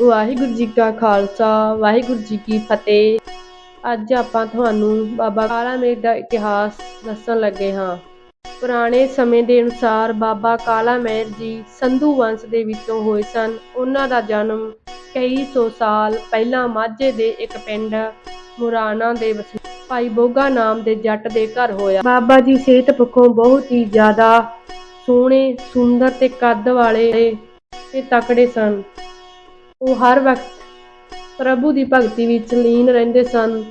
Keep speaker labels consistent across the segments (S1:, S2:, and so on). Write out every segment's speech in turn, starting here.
S1: ਵਾਹਿਗੁਰੂ ਜੀ ਕਾ ਖਾਲਸਾ, ਵਾਹਿਗੁਰੂ ਜੀ ਕੀ ਫਤਿਹ। ਅੱਜ ਆਪਾਂ ਤੁਹਾਨੂੰ ਬਾਬਾ ਕਾਲਾ ਮੇਰ ਦਾ ਇਤਿਹਾਸ ਦੱਸਣ ਲੱਗੇ ਹਾਂ। ਪੁਰਾਣੇ ਸਮੇਂ ਦੇ ਅਨੁਸਾਰ ਬਾਬਾ ਕਾਲਾ ਮਹਿਰ ਜੀ ਸੰਧੂ ਵੰਸ਼ ਦੇ ਵਿੱਚੋਂ ਹੋਏ ਸਨ। ਉਹਨਾਂ ਦਾ ਜਨਮ ਕਈ ਸੌ ਸਾਲ ਪਹਿਲਾਂ ਮਾਝੇ ਦੇ ਇੱਕ ਪਿੰਡ ਮੁਰਾਨਾ ਦੇ ਵਸਨੀਕ ਭਾਈ ਬੋਗਾ ਨਾਮ ਦੇ ਜੱਟ ਦੇ ਘਰ ਹੋਇਆ। ਬਾਬਾ ਜੀ ਸਿਹਤ ਪੱਖੋਂ ਬਹੁਤ ਹੀ ਜ਼ਿਆਦਾ ਸੋਹਣੇ, ਸੁੰਦਰ ਤੇ ਕੱਦ ਵਾਲੇ ਤੇ ਤਕੜੇ ਸਨ। ਉਹ ਹਰ ਵਕਤ ਪ੍ਰਭੂ ਦੀ ਭਗਤੀ ਵਿੱਚ ਲੀਨ ਰਹਿੰਦੇ ਸਨ।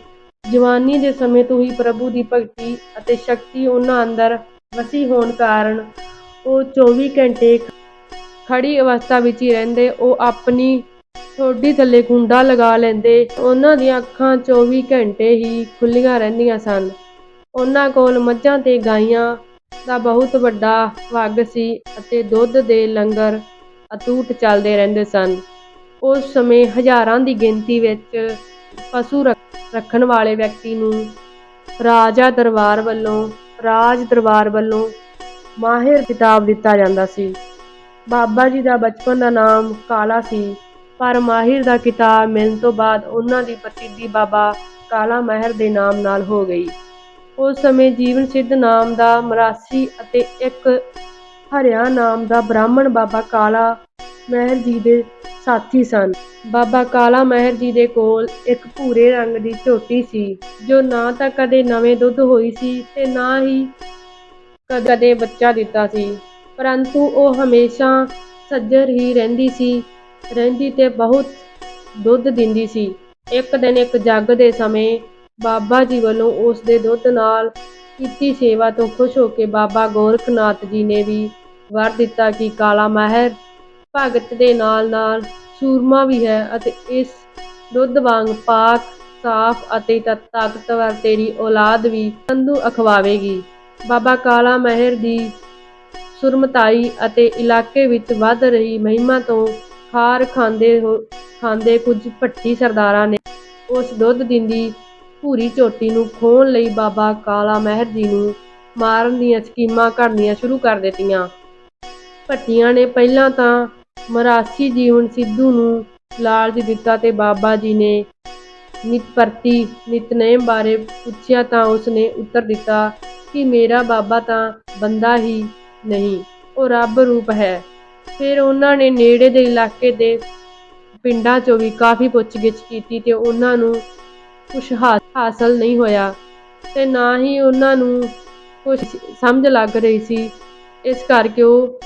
S1: ਜਵਾਨੀ ਦੇ ਸਮੇਂ ਤੋਂ ਹੀ ਪ੍ਰਭੂ ਦੀ ਭਗਤੀ ਅਤੇ ਸ਼ਕਤੀ ਉਹਨਾਂ ਅੰਦਰ ਵਸੀ ਹੋਣ ਕਾਰਨ ਉਹ 24 ਘੰਟੇ ਖੜੀ ਅਵਸਥਾ ਵਿੱਚ ਹੀ ਰਹਿੰਦੇ, ਉਹ ਆਪਣੀ ਠੋਡੀ ਥੱਲੇ ਗੁੰਡਾ ਲਗਾ ਲੈਂਦੇ। ਉਹਨਾਂ ਦੀਆਂ ਅੱਖਾਂ 24 ਘੰਟੇ ਹੀ ਖੁੱਲੀਆਂ ਰਹਿੰਦੀਆਂ ਸਨ। ਉਹਨਾਂ ਕੋਲ ਮੱਝਾਂ ਤੇ ਗਾਈਆਂ ਦਾ ਬਹੁਤ ਵੱਡਾ ਵੱਗ ਸੀ ਅਤੇ ਦੁੱਧ ਦੇ ਲੰਗਰ ਅਤੂਟ ਚੱਲਦੇ ਰਹਿੰਦੇ ਸਨ। ਉਸ ਸਮੇਂ ਹਜ਼ਾਰਾਂ ਦੀ ਗਿਣਤੀ ਵਿੱਚ ਪਸ਼ੂ ਰੱਖਣ ਵਾਲੇ ਵਿਅਕਤੀ ਨੂੰ ਰਾਜਾ ਦਰਬਾਰ ਵੱਲੋਂ, ਰਾਜ ਦਰਬਾਰ ਵੱਲੋਂ ਮਾਹਿਰ ਖਿਤਾਬ ਦਿੱਤਾ ਜਾਂਦਾ ਸੀ। ਬਾਬਾ ਜੀ ਦਾ ਬਚਪਨ ਦਾ ਨਾਮ ਕਾਲਾ ਸੀ, ਪਰ ਮਾਹਿਰ ਦਾ ਕਿਤਾਬ ਮਿਲਣ ਤੋਂ ਬਾਅਦ ਉਹਨਾਂ ਦੀ ਪ੍ਰਸਿੱਧੀ ਬਾਬਾ ਕਾਲਾ ਮਹਿਰ ਦੇ ਨਾਮ ਨਾਲ ਹੋ ਗਈ। ਉਸ ਸਮੇਂ ਜੀਵਨ ਸਿੱਧ ਨਾਮ ਦਾ ਮਰਾਸੀ ਅਤੇ ਇੱਕ ਹਰਿਆ ਨਾਮ ਦਾ ਬ੍ਰਾਹਮਣ ਬਾਬਾ ਕਾਲਾ ਮਹਿਰ ਜੀ ਦੇ ਸਾਥੀ ਸਨ। ਬਾਬਾ ਕਾਲਾ ਮਹਿਰ ਜੀ ਦੇ ਕੋਲ ਇੱਕ ਭੂਰੇ ਰੰਗ ਦੀ ਝੋਟੀ ਸੀ, ਜੋ ਨਾ ਤਾਂ ਕਦੇ ਨਵੇਂ ਦੁੱਧ ਹੋਈ ਸੀ ਤੇ ਨਾ ਹੀ ਕਦੇ ਬੱਚਾ ਦਿੱਤਾ ਸੀ। ਪਰੰਤੂ ਉਹ ਹਮੇਸ਼ਾ ਸੱਜਰ ਹੀ ਰਹਿੰਦੀ ਸੀ, ਰਹਿੰਦੀ ਤੇ ਬਹੁਤ ਦੁੱਧ ਦਿੰਦੀ ਸੀ। ਇੱਕ ਦਿਨ ਇੱਕ ਜੱਗ ਦੇ ਸਮੇਂ ਬਾਬਾ ਜੀ ਵੱਲੋਂ ਉਸ ਦੇ ਦੁੱਧ ਨਾਲ ਕੀਤੀ ਸੇਵਾ ਤੋਂ ਖੁਸ਼ ਹੋ ਕੇ ਬਾਬਾ ਗੋਰਖਨਾਥ ਜੀ ਨੇ ਵੀ ਵਰ ਦਿੱਤਾ ਕਿ ਕਾਲਾ ਮਹਿਰ ਭਗਤ ਦੇ ਨਾਲ ਨਾਲ ਸੂਰਮਾ ਵੀ ਹੈ ਅਤੇ ਇਸ ਦੁੱਧ ਵਾਂਗ ਪਾਕ, ਸਾਫ਼ ਅਤੇ ਤਾਕਤਵਰ ਤੇਰੀ ਔਲਾਦ ਵੀ ਸੰਧੂ ਅਖਵਾਵੇਗੀ। ਬਾਬਾ ਕਾਲਾ ਮਹਿਰ ਦੀ ਸੁਰਮਤਾਈ ਅਤੇ ਇਲਾਕੇ ਵਿੱਚ ਵੱਧ ਰਹੀ ਮਹਿਮਾ ਤੋਂ ਖਾਰ ਖਾਂਦੇ ਖਾਂਦੇ ਕੁਝ ਭੱਟੀ ਸਰਦਾਰਾਂ ਨੇ ਉਸ ਦੁੱਧ ਦਿੰਦੀ ਭੂਰੀ ਝੋਟੀ ਨੂੰ ਖੋਣ ਲਈ ਬਾਬਾ ਕਾਲਾ ਮਹਿਰ ਜੀ ਨੂੰ ਮਾਰਨ ਦੀਆਂ ਸਕੀਮਾਂ ਕਰਨੀਆਂ ਸ਼ੁਰੂ ਕਰ ਦਿੱਤੀਆਂ। ਭੱਟੀਆਂ ਨੇ ਪਹਿਲਾਂ ਤਾਂ ਮਰਾਸੀ ਜੀਵਨ ਸਿੱਧੂ ਨੂੰ ਲਾਲਚ ਦਿੱਤਾ ਤੇ ਬਾਬਾ ਜੀ ਨੇ ਨਿਤ ਨਿਤਨੇਮ ਬਾਰੇ ਪੁੱਛਿਆ ਤਾਂ ਉਸਨੇ ਉੱਤਰ ਦਿੱਤਾ ਕਿ ਮੇਰਾ ਬਾਬਾ ਤਾਂ ਬੰਦਾ ਹੀ ਨਹੀਂ, ਉਹ ਰੱਬ ਰੂਪ ਹੈ। ਫਿਰ ਉਹਨਾਂ ਨੇ ਨੇੜੇ ਦੇ ਇਲਾਕੇ ਦੇ ਪਿੰਡਾਂ 'ਚੋਂ ਵੀ ਕਾਫੀ ਪੁੱਛਗਿੱਛ ਕੀਤੀ ਤੇ ਉਹਨਾਂ ਨੂੰ ਕੁਝ ਹਾਸਲ ਨਹੀਂ ਹੋਇਆ ਤੇ ਨਾ ਹੀ ਉਹਨਾਂ ਨੂੰ ਕੁਝ ਸਮਝ ਲੱਗ ਰਹੀ ਸੀ। ਇਸ ਕਰਕੇ ਉਹ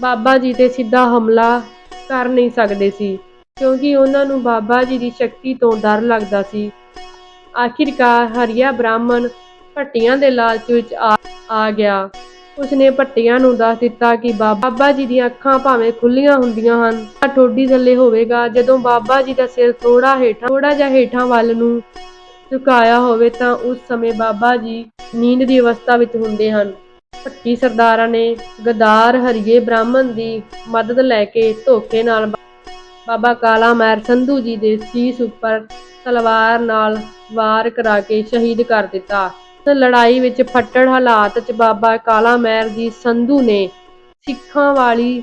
S1: ਬਾਬਾ ਜੀ ਤੇ ਸਿੱਧਾ ਹਮਲਾ ਕਰ ਨਹੀਂ ਸਕਦੇ ਸੀ, ਕਿਉਂਕਿ ਉਹਨਾਂ ਨੂੰ ਬਾਬਾ ਜੀ ਦੀ ਸ਼ਕਤੀ ਤੋਂ ਡਰ ਲੱਗਦਾ ਸੀ। ਆਖਿਰਕਾਰ ਹਰੀਆ ਬ੍ਰਾਹਮਣ ਭੱਟੀਆਂ ਦੇ ਲਾਲਚ ਵਿੱਚ ਆ ਗਿਆ। ਉਸਨੇ ਭੱਟੀਆਂ ਨੂੰ ਦੱਸ ਦਿੱਤਾ ਕਿ ਬਾਬਾ ਜੀ ਦੀਆਂ ਅੱਖਾਂ ਭਾਵੇਂ ਖੁੱਲੀਆਂ ਹੁੰਦੀਆਂ ਹਨ ਤਾਂ ਠੋਡੀ ਥੱਲੇ ਹੋਵੇਗਾ। ਜਦੋਂ ਬਾਬਾ ਜੀ ਦਾ ਸਿਰ ਥੋੜਾ ਹੇਠਾਂ ਥੋੜਾ ਜਿਹਾ ਹੇਠਾਂ ਵੱਲ ਨੂੰ ਝੁਕਾਇਆ ਹੋਵੇ ਤਾਂ ਉਸ ਸਮੇਂ ਬਾਬਾ ਜੀ ਨੀਂਦ ਦੀ ਅਵਸਥਾ ਵਿੱਚ ਹੁੰਦੇ ਹਨ। ਭੱਟੀ ਸਰਦਾਰਾਂ ਨੇ ਗਦਾਰ ਹਰੀਏ ਬ੍ਰਾਹਮਣ ਦੀ ਮਦਦ ਲੈ ਕੇ ਧੋਖੇ ਨਾਲ ਬਾਬਾ ਕਾਲਾ ਮਹਿਰ ਸੰਧੂ ਜੀ ਦੇ ਸੀਸ ਉੱਪਰ ਤਲਵਾਰ ਨਾਲ ਵਾਰ ਕਰਾ ਕੇ ਸ਼ਹੀਦ ਕਰ ਦਿੱਤਾ। ਲੜਾਈ ਵਿੱਚ ਫੱਟੜ ਹਾਲਾਤ 'ਚ ਬਾਬਾ ਕਾਲਾ ਮਹਿਰ ਜੀ ਸੰਧੂ ਨੇ ਸਿੱਖਾਂ ਵਾਲੀ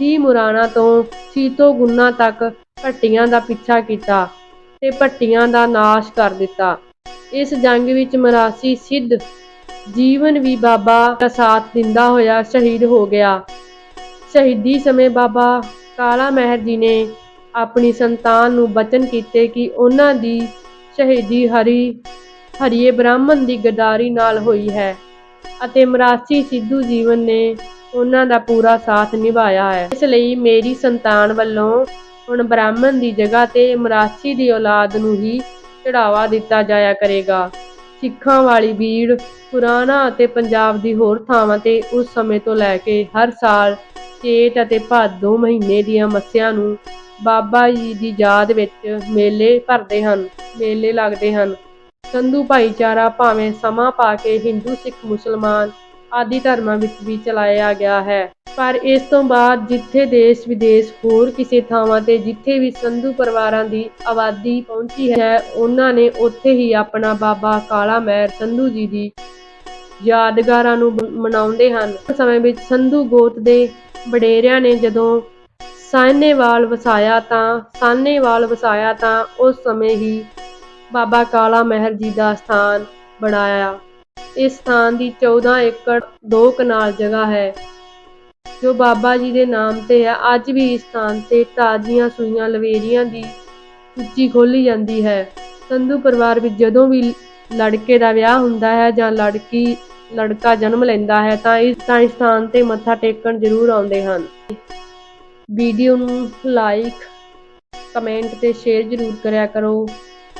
S1: ਹੀ ਮੁਰਾਣਾ ਤੋਂ ਸੀਤੋ ਗੁੰਨਾ ਤੱਕ ਭੱਟੀਆਂ ਦਾ ਪਿੱਛਾ ਕੀਤਾ ਤੇ ਭੱਟੀਆਂ ਦਾ ਨਾਸ਼ ਕਰ ਦਿੱਤਾ। ਇਸ ਜੰਗ ਵਿੱਚ ਮਰਾਸੀ ਸਿੱਧ ਜੀਵਨ ਵੀ ਬਾਬਾ ਦਾ ਸਾਥ ਦਿੰਦਾ ਹੋਇਆ ਸ਼ਹੀਦ ਹੋ ਗਿਆ। ਸ਼ਹੀਦੀ ਸਮੇਂ ਬਾਬਾ ਕਾਲਾ ਮਹਿਰ ਜੀ ਨੇ ਆਪਣੀ ਸੰਤਾਨ ਨੂੰ ਬਚਨ ਕੀਤੇ ਕਿ ਉਹਨਾਂ ਦੀ ਸ਼ਹੀਦੀ ਹਰੀ, ਹਰੀਏ ਬ੍ਰਾਹਮਣ ਦੀ ਗਦਾਰੀ ਨਾਲ ਹੋਈ ਹੈ ਅਤੇ ਮਰਾਸੀ ਸਿੱਧੂ ਜੀਵਨ ਨੇ ਉਹਨਾਂ ਦਾ ਪੂਰਾ ਸਾਥ ਨਿਭਾਇਆ ਹੈ। ਇਸ ਲਈ ਮੇਰੀ ਸੰਤਾਨ ਵੱਲੋਂ ਹੁਣ ਬ੍ਰਾਹਮਣ ਦੀ ਜਗ੍ਹਾ ਤੇ ਮਰਾਸੀ ਦੀ ਔਲਾਦ ਨੂੰ ਹੀ ਚੜਾਵਾ ਦਿੱਤਾ ਜਾਇਆ ਕਰੇਗਾ। ਸਿੱਖਾਂ ਵਾਲੀ ਬੀੜ ਪੁਰਾਣਾ ਅਤੇ ਪੰਜਾਬ ਦੀ ਹੋਰ ਥਾਵਾਂ ਤੇ ਉਸ ਸਮੇਂ ਤੋਂ ਲੈ ਕੇ ਹਰ ਸਾਲ ਚੇਤ ਅਤੇ ਭਾਦੋ ਮਹੀਨੇ ਦੀਆਂ ਮੱਸਿਆਂ ਨੂੰ ਬਾਬਾ ਜੀ ਦੀ ਯਾਦ ਵਿੱਚ ਮੇਲੇ ਭਰਦੇ ਹਨ, ਮੇਲੇ ਲੱਗਦੇ ਹਨ। ਸੰਧੂ ਭਾਈਚਾਰਾ ਭਾਵੇਂ ਸਮਾਂ ਪਾ ਕੇ ਹਿੰਦੂ, ਸਿੱਖ, ਮੁਸਲਮਾਨ ਆਦਿ ਧਰਮਾਂ ਵਿੱਚ ਵੀ ਚਲਾਇਆ ਗਿਆ ਹੈ। ਪਰ ਇਸ ਤੋਂ ਬਾਅਦ ਜਿੱਥੇ ਦੇਸ਼ ਵਿਦੇਸ਼ ਹੋਰ ਕਿਸੇ ਥਾਵਾਂ ਤੇ ਜਿੱਥੇ ਵੀ ਸੰਧੂ ਪਰਿਵਾਰਾਂ ਦੀ ਆਬਾਦੀ ਪਹੁੰਚੀ ਹੈ, ਉਹਨਾਂ ਨੇ ਉੱਥੇ ਹੀ ਆਪਣਾ ਬਾਬਾ ਕਾਲਾ ਮਹਿਰ ਸੰਧੂ ਜੀ ਦੀ ਯਾਦਗਾਰਾਂ ਨੂੰ ਮਨਾਉਂਦੇ ਹਨ। ਉਸ ਸਮੇਂ ਵਿੱਚ ਸੰਧੂ ਗੋਤ ਦੇ ਵਡੇਰਿਆਂ ਨੇ ਜਦੋਂ ਸਾਹਨੇਵਾਲ ਵਸਾਇਆ ਤਾਂ, ਸਾਹਨੇਵਾਲ ਵਸਾਇਆ ਤਾਂ ਉਸ ਸਮੇਂ ਹੀ ਬਾਬਾ ਕਾਲਾ ਮਹਿਰ ਜੀ ਦਾ ਸਥਾਨ ਬਣਾਇਆ। ਇਸ ਸਥਾਨ ਦੀ 14 ਏਕੜ 2 ਕਨਾਲ ਜਗ੍ਹਾ ਹੈ, ਜੋ ਬਾਬਾ ਜੀ ਦੇ ਨਾਮ ਤੇ ਹੈ। ਅੱਜ ਵੀ ਇਸ ਸਥਾਨ ਤੇ ਤਾਜ਼ੀਆਂ ਸੂਈਆਂ ਲਵੇਰੀਆਂ ਦੀ ਸੂਚੀ ਖੋਲੀ ਜਾਂਦੀ ਹੈ। ਸੰਧੂ ਪਰਿਵਾਰ ਵਿੱਚ ਜਦੋਂ ਵੀ ਲੜਕੇ ਦਾ ਵਿਆਹ ਹੁੰਦਾ ਹੈ ਜਾਂ ਲੜਕੀ, ਲੜਕਾ ਜਨਮ ਲੈਂਦਾ ਹੈ, ਤਾਂ ਇਸ ਤਾਂ ਇਸ ਸਥਾਨ ਤੇ ਮੱਥਾ ਟੇਕਣ ਜ਼ਰੂਰ ਆਉਂਦੇ ਹਨ। ਵੀਡੀਓ ਨੂੰ ਲਾਈਕ ਕਮੈਂਟ ਤੇ ਸ਼ੇਅਰ ਜ਼ਰੂਰ ਕਰਿਆ ਕਰੋ।